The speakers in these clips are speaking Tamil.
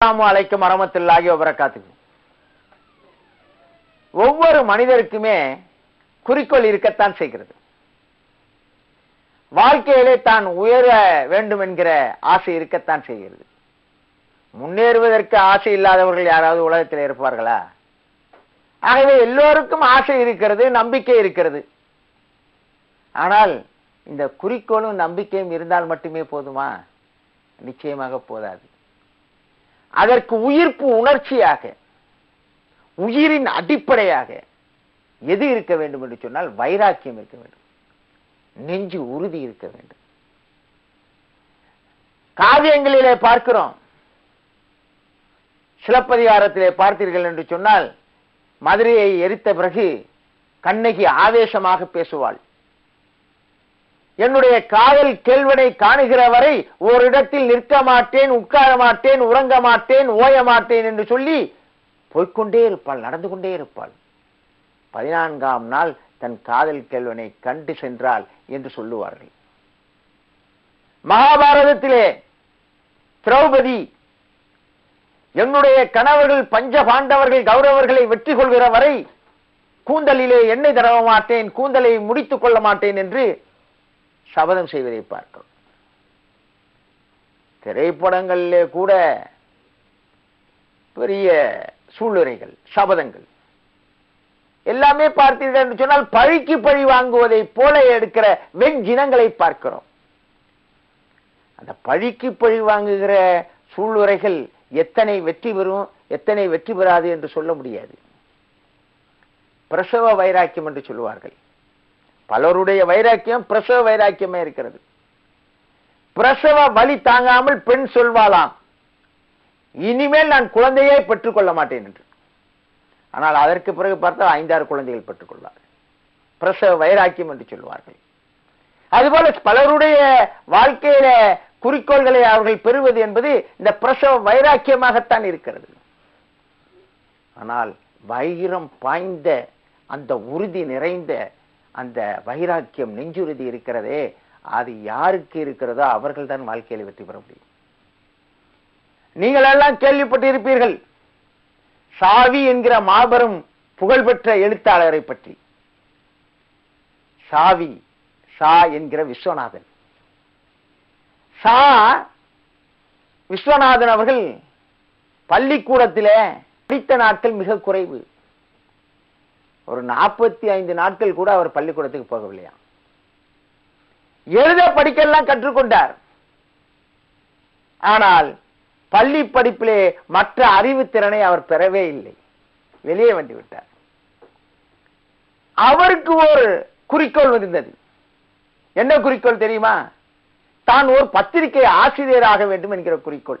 அஸ்லாம் அலைக்கும் அரமத்தில்லாகி வபரகாத்துஹு. ஒவ்வொரு மனிதருக்குமே குறிக்கோள் இருக்கத்தான் செய்கிறது. வாழ்க்கையிலே தான் உயர வேண்டும் என்கிற ஆசை இருக்கத்தான் செய்கிறது. முன்னேறுவதற்கு ஆசை இல்லாதவர்கள் யாராவது உலகத்தில் இருப்பார்களா? ஆகவே எல்லோருக்கும் ஆசை இருக்கிறது நம்பிக்கை இருக்கிறது. ஆனால் இந்த குறிக்கோளும் நம்பிக்கையும் இருந்தால் மட்டுமே போதுமா? நிச்சயமாக போதாது. அதற்கு உயிர்ப்பு உணர்ச்சியாக உயிரின் அடிப்படையாக எது இருக்க வேண்டும் என்று சொன்னால் வைராக்கியம் இருக்க வேண்டும். நெஞ்சு உறுதி இருக்க வேண்டும். காவியங்களிலே பார்க்கிறோம். சிலப்பதிகாரத்திலே பார்த்தீர்கள் என்று சொன்னால் மதுரையை எரித்த பிறகு கண்ணகி ஆவேசமாக பேசுவாள். என்னுடைய காதல் கேள்வனை காணுகிற வரை ஓரிடத்தில் நிற்க மாட்டேன் உட்கார மாட்டேன் உறங்க மாட்டேன் ஓய மாட்டேன் என்று சொல்லி போய்கொண்டே இருப்பாள் நடந்து கொண்டே இருப்பாள். பதினான்காம் நாள் தன் காதல் கேள்வனை கண்டு சென்றாள் என்று சொல்லுவார்கள். மகாபாரதத்திலே திரௌபதி என்னுடைய கணவர்கள் பஞ்ச பாண்டவர்கள் கௌரவர்களை வெற்றி கொள்கிற வரை கூந்தலிலே எண்ணெய் தரவ மாட்டேன் கூந்தலை முடித்துக் கொள்ள மாட்டேன் என்று சபதம் செய்வதை பார்க்கிறோம் திரைப்படங்களிலே கூட பெரிய சூளுரைகள் சபதங்கள். எல்லாமே பார்த்தீர்கள் என்று சொன்னால் பழிக்கு பழி வாங்குவதை போல எடுக்கிற வெஞ்சினங்களை பார்க்கிறோம். அந்த பழிக்கு பழி வாங்குகிற சூளுரைகள் எத்தனை வெற்றி பெறும் எத்தனை வெற்றி பெறாது என்று சொல்ல முடியாது. பிரசவ வைராக்கியம் என்று சொல்லுவார்கள். பலருடைய வைராக்கியம் பிரசவ வைராக்கியமே இருக்கிறது. பிரசவ வலி தாங்காமல் பெண் சொல்வாளாம். இனிமேல் நான் குழந்தையே பெற்றுக்கொள்ள மாட்டேன் என்று. ஆனால் அதற்கு பிறகு பார்த்தால் ஐந்தாறு குழந்தைகள் பெற்றுக்கொள்வார்கள். பிரசவ வைராக்கியம் என்று சொல்வார்கள். அதுபோல பலருடைய வாழ்க்கையில குறிக்கோள்களை அவர்கள் பெறுவது என்பது இந்த பிரசவ வைராக்கியமாகத்தான் இருக்கிறது. ஆனால் வைரம் பாய்ந்த அந்த உறுதி நிறைந்த அந்த வைராக்கியம் நெஞ்சுறுதி இருக்கிறதே அது யாருக்கு இருக்கிறதோ அவர்கள் தான் வாழ்க்கையில் வெற்றி பெற முடியும். நீங்கள் எல்லாம் கேள்விப்பட்டிருப்பீர்கள் சாவி என்கிற மாபெரும் புகழ்பெற்ற எழுத்தாளரை பற்றி. சாவி சா என்கிற விஸ்வநாதன். சா விஸ்வநாதன் அவர்கள் பள்ளிக்கூடத்திலே படித்த நாட்கள் மிக குறைவு. ஒரு நாற்பத்தி ஐந்து நாட்கள் கூட அவர் பள்ளிக்கூடத்துக்கு போகவில்லையா? எழுத படிக்கலாம் கற்றுக்கொண்டார். ஆனால் பள்ளி படிப்பிலே மற்ற அறிவு திறனை அவர் பெறவே இல்லை. வெளியே வந்து விட்டார் அவருக்கு ஒரு குறிக்கோள் வந்திருந்தது என்ன குறிக்கோள் தெரியுமா? தான் ஒரு பத்திரிகை ஆசிரியராக வேண்டும் என்கிற குறிக்கோள்.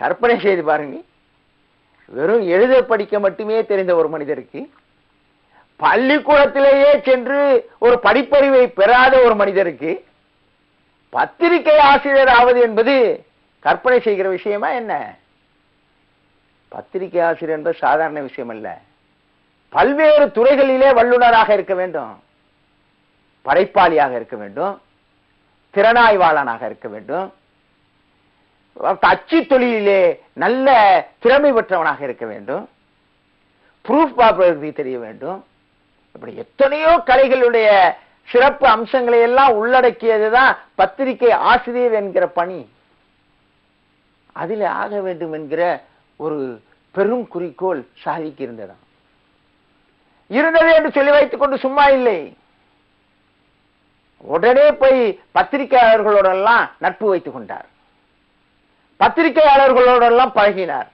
கற்பனை செய்து பாருங்க வெறும் எழுத படிக்க மட்டுமே தெரிந்த ஒரு மனிதருக்கு பள்ளிக்கூடத்திலேயே சென்று ஒரு படிப்பறிவை பெறாத ஒரு மனிதருக்கு பத்திரிகை ஆசிரியர் ஆவது என்பது கற்பனை செய்கிற விஷயமா என்ன? பத்திரிகை ஆசிரியர் என்பது சாதாரண விஷயம் அல்ல பல்வேறு துறைகளிலே வல்லுநராக இருக்க வேண்டும். படைப்பாளியாக இருக்க வேண்டும். திறனாய்வாளனாக இருக்க வேண்டும். அச்சு தொழிலிலே நல்ல திறமை பெற்றவனாக இருக்க வேண்டும். ப்ரூஃப் பார்ப்பதற்கு தெரிய வேண்டும். இப்படி எத்தனையோ கலைகளுடைய சிறப்பு அம்சங்களை எல்லாம் உள்ளடக்கியதுதான் பத்திரிகை ஆசிரியர் என்கிற பணி. அதில் ஆக வேண்டும் என்கிற ஒரு பெரும் குறிக்கோள் சாதிக்கு இருந்ததாம் இருந்தது என்று சொல்லி வைத்துக் கொண்டு சும்மா இல்லை. உடனே போய் பத்திரிகையாளர்களோடெல்லாம் நட்பு வைத்துக் கொண்டார். பத்திரிகையாளர்களோடெல்லாம் பழகினார்.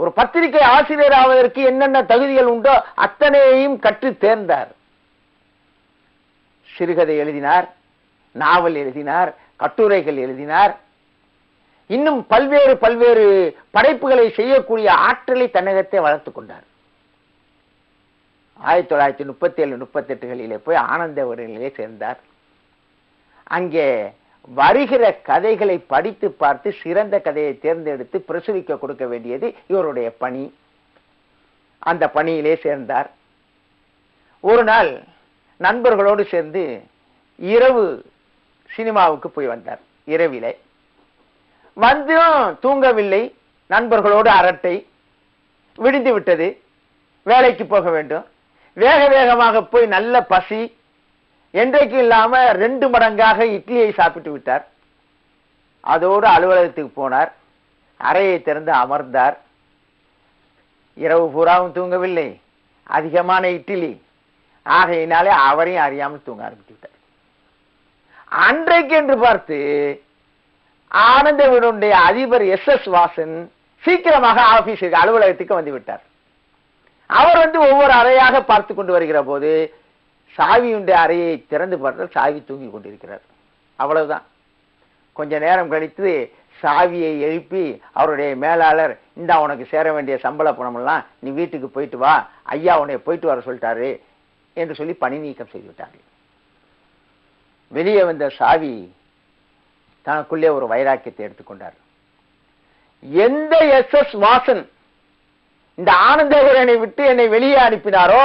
ஒரு பத்திரிகை ஆசிரியர் ஆவதற்கு என்னென்ன தகுதிகள் உண்டோ அத்தனையையும் கற்று தேர்ந்தார். சிறுகதை எழுதினார் நாவல் எழுதினார் கட்டுரைகள் எழுதினார். இன்னும் பல்வேறு பல்வேறு படைப்புகளை செய்யக்கூடிய ஆற்றலை தன்னகத்தை வளர்த்துக் கொண்டார். ஆயிரத்தி தொள்ளாயிரத்தி முப்பத்தி ஏழு முப்பத்தி எட்டுகளிலே போய் ஆனந்த சேர்ந்தார். அங்கே வருகிற கதைகளை படித்து பார்த்து சிறந்த கதையை தேர்ந்தெடுத்து பிரசுரிக்க கொடுக்க வேண்டியது இவருடைய பணி. அந்த பணியிலே சேர்ந்தார். ஒரு நாள் நண்பர்களோடு சேர்ந்து இரவு சினிமாவுக்கு போய் வந்தார். இரவிலே. வந்தும் தூங்கவில்லை. நண்பர்களோடு அரட்டை. விடிந்து விட்டது. வேலைக்கு போக வேண்டும். வேக வேகமாக போய் நல்ல பசி என்றைக்கு இல்லாம ரெண்டு மடங்காக இட்லியை சாப்பிட்டு விட்டார். அதோடு அலுவலகத்துக்கு போனார். அறையை திறந்து அமர்ந்தார். இரவு பூராவும் தூங்கவில்லை. அதிகமான இட்லி. ஆகையினாலே அவரையும் அறியாமல் தூங்க ஆரம்பித்து விட்டார். அன்றைக்கு என்று பார்த்து ஆனந்த வீடுடைய அதிபர் எஸ் எஸ் வாசன் சீக்கிரமாக ஆபீஸுக்கு அலுவலகத்துக்கு வந்து விட்டார். அவர் வந்து ஒவ்வொரு அறையாக பார்த்து கொண்டு வருகிற போது சாவியுடைய அறையை திறந்து பார்த்தால் சாவி தூங்கி கொண்டிருக்கிறார். அவ்வளவுதான். கொஞ்ச நேரம் கழித்து சாவியை எழுப்பி அவருடைய மேலாளர் இந்த உனக்கு சேர வேண்டிய சம்பள பணமெல்லாம் நீ வீட்டுக்கு போயிட்டு வா ஐயா உன்னை போயிட்டு வர சொல்லிட்டாரு என்று சொல்லி பணி நீக்கம் செய்துவிட்டார்கள் வெளியே வந்த சாவி தனக்குள்ளே ஒரு வைராக்கியத்தை எடுத்துக்கொண்டார் எந்த எஸ் எஸ் வாசன் இந்த ஆனந்தவரனை விட்டு என்னை வெளியே அனுப்பினாரோ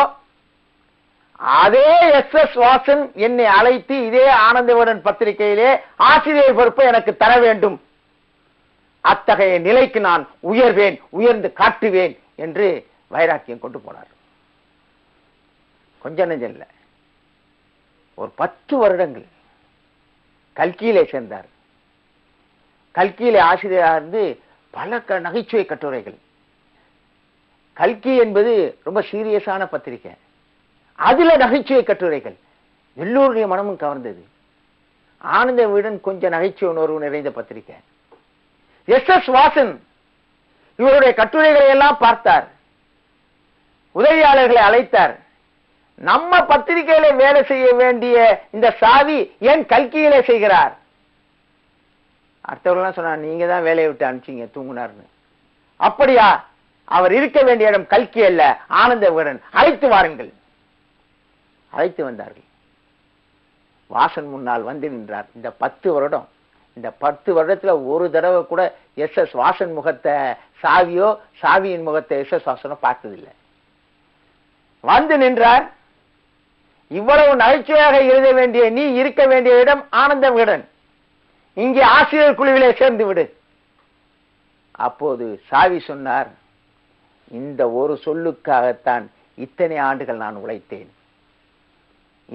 அதே எஸ் எஸ் வாசன் என்னை அழைத்து இதே ஆனந்தவரன் பத்திரிகையிலே ஆசிரியர் பொறுப்பை எனக்கு தர வேண்டும். அத்தகைய நிலைக்கு நான் உயர்வேன் உயர்ந்து காட்டுவேன் என்று வைராக்கியம் கொண்டு போனார். கொஞ்ச நெஞ்சம் ஒரு பத்து வருடங்கள் கல்கியிலே சேர்ந்தார். கல்கியிலே ஆசிரியராக இருந்து பல க நகைச்சுவை கட்டுரைகள். கல்கி என்பது ரொம்ப சீரியஸான பத்திரிகை. அதுல நகைச்சுவை கட்டுரைகள். எல்லோருடைய மனமும் கவர்ந்தது. ஆனந்த வீடன் கொஞ்சம் நகைச்சுவை உணர்வு நிறைந்த பத்திரிகை. எஸ் எஸ் வாசன் இவருடைய கட்டுரைகளை எல்லாம் பார்த்தார். உதவியாளர்களை அழைத்தார். நம்ம பத்திரிகையில வேலை செய்ய வேண்டிய இந்த சாவி ஏன் கல்கியில செய்கிறார்? அடுத்தவர்கள்லாம் சொன்னார் நீங்க தான் வேலையை விட்டு அனுப்பிச்சீங்க தூங்குனார்னு அப்படியா? அவர் இருக்க வேண்டிய இடம் கல்கி அல்ல ஆனந்த வீரன் அழைத்து வாருங்கள். அழைத்து வந்தார்கள். வாசன் முன்னால் வந்து நின்றார். இந்த பத்து வருடம் இந்த பத்து வருடத்தில் ஒரு தடவை கூட எஸ் எஸ் வாசன் முகத்தை சாவியோ சாவியின் முகத்தை எஸ் எஸ் வாசனோ பார்த்ததில்லை. வந்து நின்றார். இவ்வளவு நகைச்சுவையாக எழுத வேண்டிய நீ இருக்க வேண்டிய இடம் ஆனந்தம் விடன் இங்கே ஆசிரியர் குழுவிலே சேர்ந்து விடு. அப்போது சாவி சொன்னார் இந்த ஒரு சொல்லுக்காகத்தான் இத்தனை ஆண்டுகள் நான் உழைத்தேன்.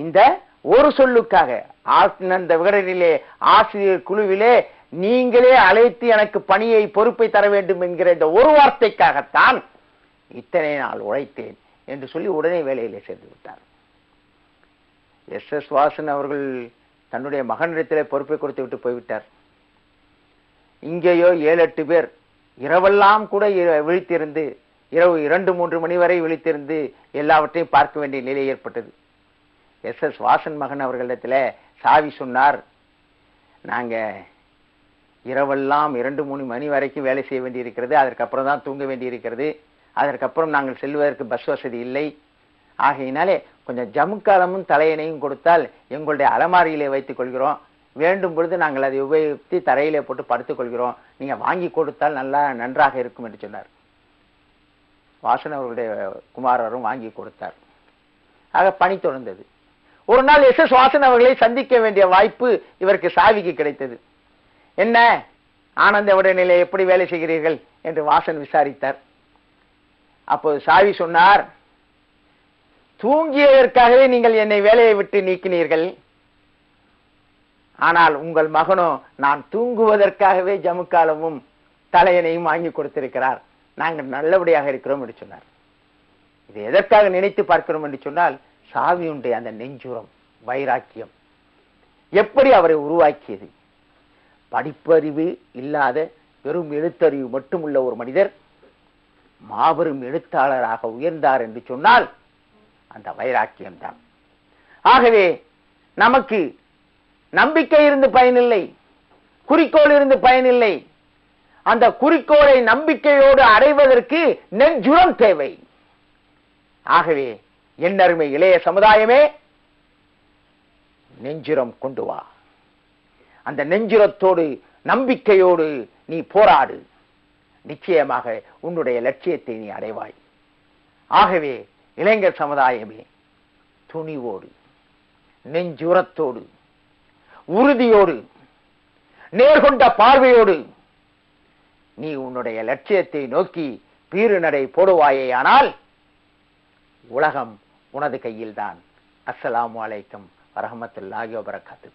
இந்த ஒரு சொல்லுக்காக. அந்த விகடனிலே ஆசிரியர் குழுவிலே நீங்களே அழைத்து எனக்கு பணியை பொறுப்பை தர வேண்டும் என்கிற இந்த ஒரு வார்த்தைக்காகத்தான் இத்தனை நாள் உழைத்தேன் என்று சொல்லி உடனே வேலையிலே சேர்ந்து விட்டார். எஸ் எஸ் வாசன் அவர்கள் தன்னுடைய மகனிடத்திலே பொறுப்பை கொடுத்து விட்டு போய்விட்டார். இங்கேயோ ஏழு எட்டு பேர் இரவெல்லாம் கூட விழித்திருந்து இரவு இரண்டு மூன்று மணி வரை விழித்திருந்து எல்லாவற்றையும் பார்க்க வேண்டிய நிலை ஏற்பட்டது. எஸ் எஸ் வாசன் மகன் அவர்களிடத்தில் சாவி சொன்னார். நாங்கள் இரவெல்லாம் இரண்டு மூணு மணி வரைக்கும் வேலை செய்ய வேண்டியிருக்கிறது அதற்கப்புறம் தான் தூங்க வேண்டியிருக்கிறது அதற்கப்புறம் நாங்கள் செல்வதற்கு பஸ் வசதி இல்லை. ஆகையினாலே கொஞ்சம் ஜமுக்காலமும் தலையணையும் கொடுத்தால் எங்களுடைய அலமாரியிலே வைத்துக் கொள்கிறோம். வேண்டும் பொழுது நாங்கள் அதை உபயோகித்து தரையிலே போட்டு படுத்துக்கொள்கிறோம் நீங்கள் வாங்கி கொடுத்தால் நல்லா நன்றாக இருக்கும் என்று சொன்னார். வாசன் அவர்களுடைய குமாரரும் வாங்கி கொடுத்தார். ஆக பணி தொடர்ந்தது. ஒரு நாள் எஸ் எஸ் வாசன் அவர்களை சந்திக்க வேண்டிய வாய்ப்பு இவருக்கு சாவிக்கு கிடைத்தது. என்ன? ஆனந்த உடல்நிலை எப்படி வேலை செய்கிறீர்கள்? என்று வாசன் விசாரித்தார். அப்போது சாவி சொன்னார் தூங்கியதற்காகவே நீங்கள் என்னை வேலையை விட்டு நீக்கினீர்கள். ஆனால் உங்கள் மகனோ நான் தூங்குவதற்காகவே ஜமுக்காலமும் தலையனையும் வாங்கி கொடுத்திருக்கிறார். நாங்கள் நல்லபடியாக இருக்கிறோம் என்று சொன்னார். இது எதற்காக நினைத்து பார்க்கிறோம் என்று சொன்னால் சாவியுடைய அந்த நெஞ்சுரம் வைராக்கியம். எப்படி அவரை உருவாக்கியது? படிப்பறிவு இல்லாத வெறும் எழுத்தறிவு மட்டுமுள்ள ஒரு மனிதர் மாபெரும் எழுத்தாளராக உயர்ந்தார் என்று சொன்னால் அந்த வைராக்கியம்தான். ஆகவே நமக்கு நம்பிக்கை இருந்து பயனில்லை குறிக்கோள் இருந்து பயனில்லை. அந்த குறிக்கோளை நம்பிக்கையோடு அடைவதற்கு நெஞ்சுரம் தேவை. ஆகவே என்னருமை இளைய சமுதாயமே நெஞ்சுரம் கொண்டு வா. அந்த நெஞ்சுரத்தோடு நம்பிக்கையோடு நீ போராடு. நிச்சயமாக உன்னுடைய லட்சியத்தை நீ அடைவாய். ஆகவே இளைஞர் சமுதாயமே துணிவோடு நெஞ்சுரத்தோடு உறுதியோடு நேர்கொண்ட பார்வையோடு நீ உன்னுடைய லட்சியத்தை நோக்கி பீறுநடை போடுவாயே ஆனால் உலகம் உனது கையில்தான். அஸ்ஸலாமு அலைக்கும் வரஹமத்துல்லாஹி வபரகாத்து